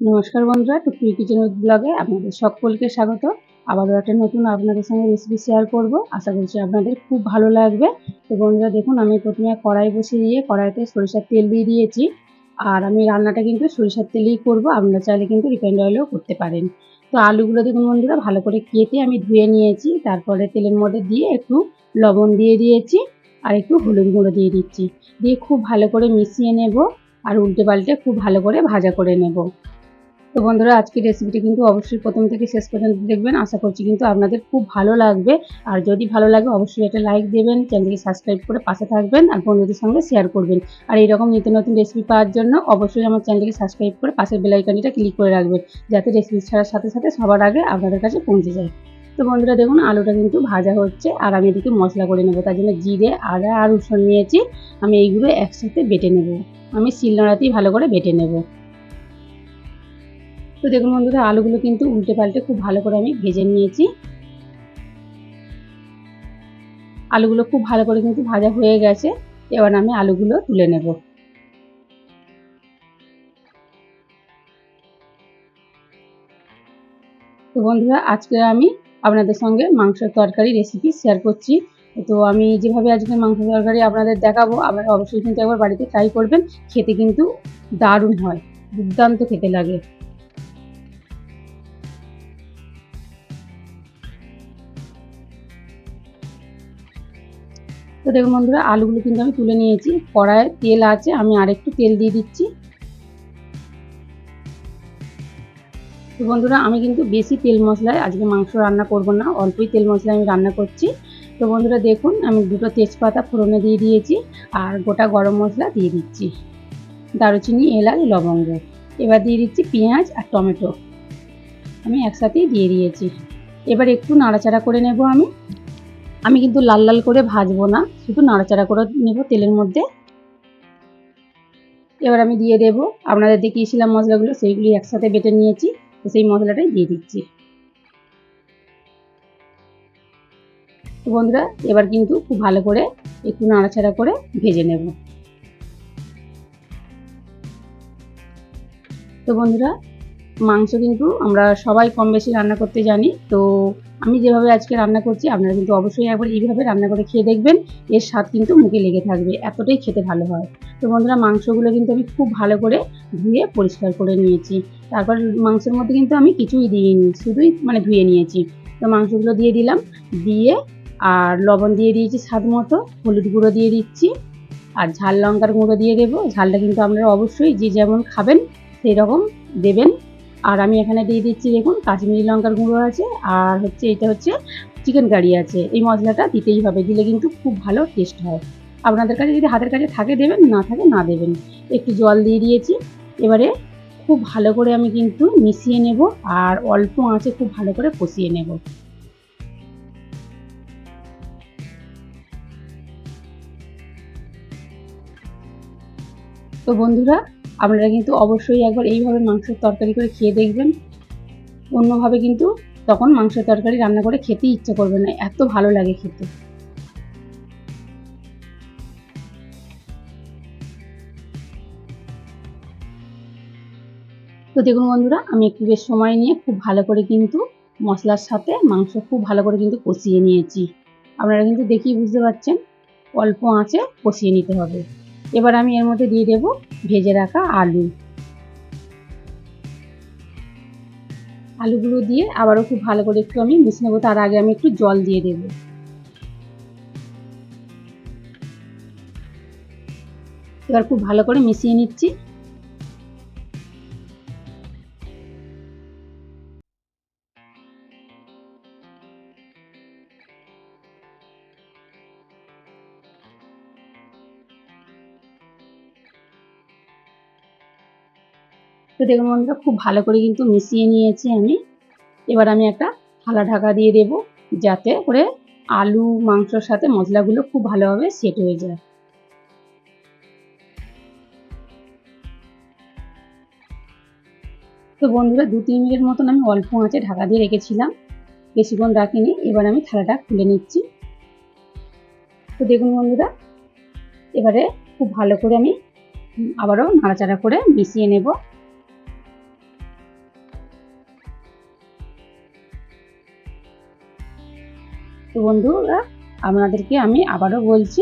নমস্কার বন্ধুরা, টুকটুকি kitchen with ব্লগে আপনাদের সকলকে স্বাগত। আবারও একটা নতুন আপনাদের সঙ্গে রেসিপি শেয়ার করব। আশা করছি আপনাদের খুব ভালো লাগবে। তো বন্ধুরা, দেখুন, আমি প্রথমে কড়াই বসিয়ে দিয়ে কড়াইতে সরিষার তেল দিয়ে দিয়েছি। আর আমি রান্নাটা কিন্তু সরিষার তেলেই করব। আপনারা চাইলে কিন্তু রিফাইন্ড অয়েলেও করতে পারেন। তো আলুগুলো দেখুন বন্ধুরা, ভালো করে কেটে আমি ধুয়ে নিয়েছি। তারপরে তেলের মধ্যে দিয়ে একটু লবণ দিয়ে দিয়েছি। আর একটু হলুদ গুঁড়ো দিয়ে দিচ্ছি। দিয়ে খুব ভালো করে মিশিয়ে নেব। আর উল্টে পাল্টে খুব ভালো করে ভাজা করে নেব। তো বন্ধুরা, আজকের রেসিপিটি কিন্তু অবশ্যই প্রথম থেকে শেষ পর্যন্ত দেখবেন। আশা করছি কিন্তু আপনাদের খুব ভালো লাগবে। আর যদি ভালো লাগে, অবশ্যই একটা লাইক দেবেন চ্যানেলকে সাবস্ক্রাইব করে পাশে থাকবেন আর বন্ধুদের সঙ্গে শেয়ার করবেন। আর এইরকম নিত্য নতুন রেসিপি পাওয়ার জন্য অবশ্যই আমার চ্যানেলকে সাবস্ক্রাইব করে পাশের বেলাইকানিটা ক্লিক করে রাখবেন, যাতে রেসিপি ছাড়ার সাথে সাথে সবার আগে আপনাদের কাছে পৌঁছে যায়। তো বন্ধুরা, দেখুন, আলুটা কিন্তু ভাজা হচ্ছে আর আমি এদিকে মশলা করে নেব। তার জন্য জিরে, আদা আর রসুন নিয়েছি। আমি এইগুলো একসাথে বেটে নেব। আমি শিলনোড়াতেই ভালো করে বেটে নেব। তো দেখুন বন্ধুরা, আলুগুলো কিন্তু উল্টে পাল্টে খুব ভালো করে আমি ভেজে নিয়েছি। আলুগুলো খুব ভালো করে কিন্তু ভাজা হয়ে গেছে, এবার আমি আলুগুলো তুলে নেব। তো বন্ধুরা, আজকে আমি আপনাদের সঙ্গে মাংসের তরকারি রেসিপি শেয়ার করছি। তো আমি যেভাবে আজকে মাংস তরকারি আপনাদের দেখাবো, আপনারা অবশ্যই কিন্তু একবার বাড়িতে ট্রাই করবেন, খেতে কিন্তু দারুণ হয়, দুর্দান্ত খেতে লাগে। তো দেখুন বন্ধুরা, আলুগুলো কিন্তু আমি তুলে নিয়েছি। কড়ায় তেল আছে, আমি আরেকটু তেল দিয়ে দিচ্ছি। তো বন্ধুরা, আমি কিন্তু বেশি তেল মশলায় আজকে মাংস রান্না করব না, অল্পই তেল মশলা আমি রান্না করছি। তো বন্ধুরা, দেখুন, আমি দুটো তেজপাতা ফোড়নে দিয়ে দিয়েছি আর গোটা গরম মশলা দিয়ে দিচ্ছি। দারুচিনি, এলাচ, লবঙ্গ। এবার দিয়ে দিচ্ছি পেঁয়াজ আর টমেটো। আমি একসাথেই দিয়ে দিয়েছি। এবার একটু নাড়াচাড়া করে নেব আমি। আমি কিন্তু লাল লাল করে ভাজবো না, শুধু নাড়াচাড়া করে নেব তেলের মধ্যে। এবার আমি দিয়ে দেবো, আপনাদের দেখিয়েছিলাম মশলাগুলো, সেইগুলি একসাথে বেটে নিয়েছি, তো সেই মশলাটাই দিয়ে দিচ্ছি। বন্ধুরা, এবার কিন্তু খুব ভালো করে একটু নাড়াচাড়া করে ভেজে নেব। তো বন্ধুরা মাংস কিন্তু আমরা সবাই কম বেশি রান্না করতে জানি। তো আমি যেভাবে আজকে রান্না করছি, আপনারা কিন্তু অবশ্যই একবার এইভাবে রান্না করে খেয়ে দেখবেন। এর স্বাদ কিন্তু মুখে লেগে থাকবে, এতটাই খেতে ভালো হয়। তো বন্ধুরা, মাংসগুলো কিন্তু আমি খুব ভালো করে ধুয়ে পরিষ্কার করে নিয়েছি। তারপর মাংসের মধ্যে কিন্তু আমি কিছুই দিইনি, শুধুই মানে ধুয়ে নিয়েছি। তো মাংসগুলো দিয়ে দিলাম, দিয়ে আর লবণ দিয়ে দিয়েছি স্বাদ মতো, হলুদ গুঁড়ো দিয়ে দিচ্ছি আর ঝাল লঙ্কার গুঁড়ো দিয়ে দেবো। ঝালটা কিন্তু আপনারা অবশ্যই যে যেমন খাবেন সেই রকম দেবেন। আর আমি এখানে দিয়ে দিচ্ছি দেখুন কাশ্মীরি লঙ্কার গুঁড়ো আছে, আর হচ্ছে এটা হচ্ছে চিকেন কারি আছে। এই মশলাটা দিতেই হবে, দিলে কিন্তু খুব ভালো টেস্ট হয়। আপনাদের কাছে যদি হাতের কাছে থাকে দেবেন, না থাকে না দেবেন। একটু জল দিয়ে দিয়েছি, এবারে খুব ভালো করে আমি কিন্তু মিশিয়ে নেব, আর অল্প আঁচে খুব ভালো করে কষিয়ে নেব। তো বন্ধুরা আপনারা কিন্তু অবশ্যই একবার এইভাবে মাংসের তরকারি করে খেয়ে দেখবেন। অন্যভাবে কিন্তু তখন মাংসের তরকারি রান্না করে খেতেই ইচ্ছে করবে না, এত ভালো লাগে খেতে। তো দেখুন বন্ধুরা, আমি একটু বেশ সময় নিয়ে খুব ভালো করে কিন্তু মশলার সাথে মাংস খুব ভালো করে কিন্তু কষিয়ে নিয়েছি। আপনারা কিন্তু দেখেই বুঝতে পারছেন, অল্প আঁচে কষিয়ে নিতে হবে। এবার আমি এর মধ্যে দিয়ে দেব ভেজে রাখা আলু। আলুগুলো দিয়ে আবারও খুব ভালো করে একটু আমি মিশে নেব, তার আগে আমি একটু জল দিয়ে দেব। এবার খুব ভালো করে মিশিয়ে নিচ্ছি। তো দেখুন বন্ধুরা খুব ভালো করে কিন্তু মিশিয়ে নিয়েছি আমি। এবার আমি একটা থালা ঢাকা দিয়ে দেব যাতে করে আলু, মাংসর সাথে মশলাগুলো খুব ভালোভাবে সেট হয়ে যায়। তো বন্ধুরা দু তিন মিনিট মতন আমি অল্প আঁচে ঢাকা দিয়ে রেখেছিলাম। বেশিক্ষণ রাখিনি, এবার আমি থালাটা খুলে নিচ্ছি। তো দেখুন বন্ধুরা, এবারে খুব ভালো করে আমি আবারও নাড়াচাড়া করে মিশিয়ে নেব। তো বন্ধুরা, আপনাদেরকে আমি আবারও বলছি,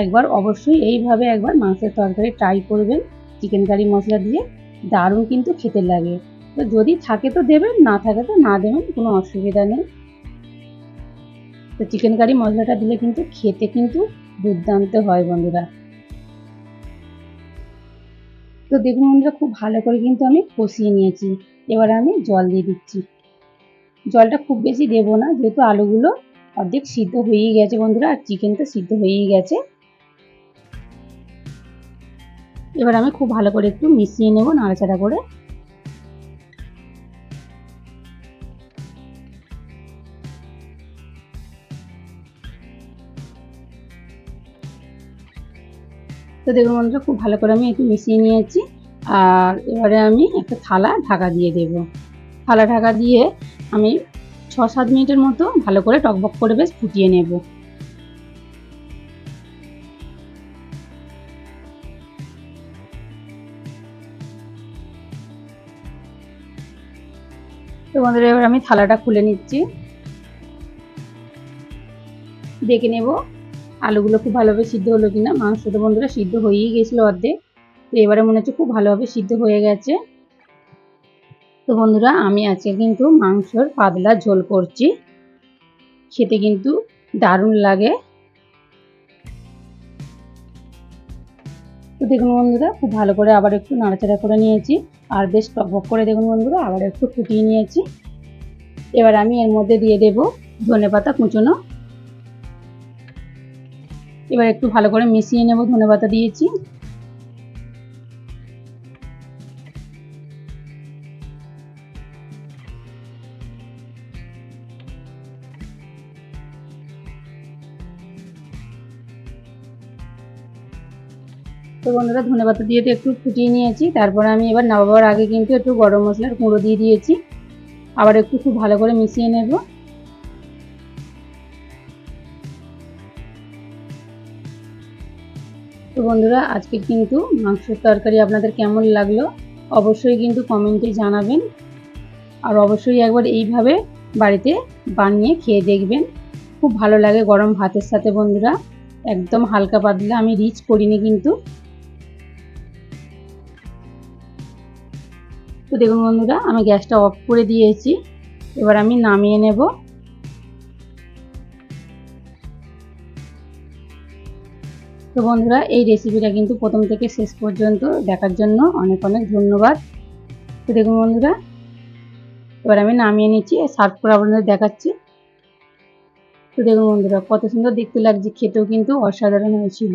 একবার অবশ্যই এইভাবে একবার মাংসের তরকারি ট্রাই করবেন চিকেন কারি মশলা দিয়ে। দারুণ কিন্তু খেতে লাগে। তো যদি থাকে তো দেবেন, না থাকে তো না দেবেন, কোনো অসুবিধা নেই। তো চিকেন কারি মশলাটা দিলে কিন্তু খেতে কিন্তু দুর্দান্ত হয় বন্ধুরা। তো দেখুন বন্ধুরা, খুব ভালো করে কিন্তু আমি কষিয়ে নিয়েছি। এবার আমি জল দিয়ে দিচ্ছি। জলটা খুব বেশি দেবো না, যেহেতু আলুগুলো অর্ধেক সিদ্ধ হয়েই গেছে বন্ধুরা, আর চিকেন তো সিদ্ধ হয়েই গেছে। এবার আমি খুব ভালো করে একটু মিশিয়ে নেব নাড়াচাড়া করে। তো দেখুন বন্ধুরা, খুব ভালো করে আমি একটু মিশিয়ে নিয়েছি। আর এবারে আমি একটা থালা ঢাকা দিয়ে দেব। থালা ঢাকা দিয়ে আমি সাত মিনিটের মতো ভালো করে টকবক করে বেশ ফুটিয়ে নেব। তো বন্ধুরা এবার আমি থালাটা খুলে নিচ্ছি। দেখে নেব আলুগুলো খুব ভালোভাবে সিদ্ধ হলো কিনা। মাংস তো বন্ধুরা সিদ্ধ হয়েই গেছিল অর্ধেক। তো এবারে মনে হচ্ছে খুব ভালোভাবে সিদ্ধ হয়ে গেছে। তো বন্ধুরা, আমি আজকে কিন্তু মাংসর পাতলা ঝোল করছি। খেতে কিন্তু দারুণ লাগে। তো দেখুন বন্ধুরা, খুব ভালো করে আবার একটু নাড়াচাড়া করে নিয়েছি। আর বেশ টকবক করে দেখুন বন্ধুরা, আবার একটু ফুটিয়ে নিয়েছি। এবার আমি এর মধ্যে দিয়ে দেব ধনে পাতা কুচোনো। এবার একটু ভালো করে মিশিয়ে নেব ধনে পাতা দিয়েছি। তো বন্ধুরা, ধনে পাতা দিয়ে তো একটু ফুটিয়ে নিয়েছি। তারপরে আমি এবার নামাবার আগে কিন্তু একটু গরম মশলার গুঁড়ো দিয়ে দিয়েছি। আবার একটু খুব ভালো করে মিশিয়ে নেব। তো বন্ধুরা, আজকে কিন্তু মাংসের তরকারি আপনাদের কেমন লাগল অবশ্যই কিন্তু কমেন্টে জানাবেন। আর অবশ্যই একবার এইভাবে বাড়িতে বানিয়ে খেয়ে দেখবেন। খুব ভালো লাগে গরম ভাতের সাথে বন্ধুরা। একদম হালকা পাতলা, আমি রিচ করিনি কিন্তু। তো দেখুন বন্ধুরা, আমি গ্যাসটা অফ করে দিয়েছি। এবার আমি নামিয়ে নেব। তো বন্ধুরা, এই রেসিপিটা কিন্তু প্রথম থেকে শেষ পর্যন্ত দেখার জন্য অনেক অনেক ধন্যবাদ। তো দেখুন বন্ধুরা, এবার আমি নামিয়ে নিচ্ছি সার্ভ করে আপনাদের দেখাচ্ছি। তো দেখুন বন্ধুরা, কত সুন্দর দেখতে লাগছে, খেতেও কিন্তু অসাধারণ হয়েছিল।